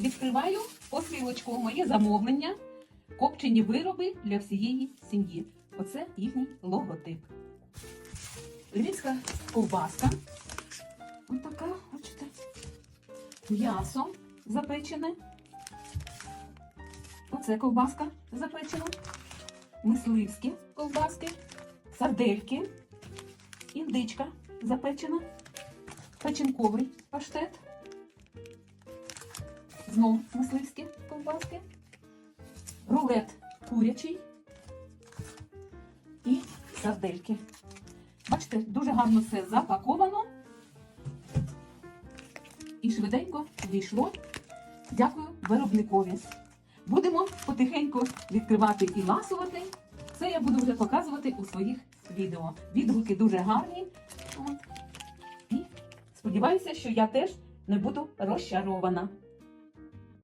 відкриваю посилочку, моє замовлення, копчені вироби для всієї сім'ї. Оце їхній логотип. Львівська ковбаска. Ось така, бачите. М'ясо запечене. Оце ковбаска запечена. Мисливські ковбаски, сардельки, індичка запечена, печінковий паштет. Знов мисливські ковбаски, рулет курячий і сардельки. Бачите, дуже гарно все запаковано і швиденько війшло. Дякую виробникові. Будемо потихеньку відкривати і ласувати. Це я буду вже показувати у своїх відео. Відгуки дуже гарні. І сподіваюся, що я теж не буду розчарована.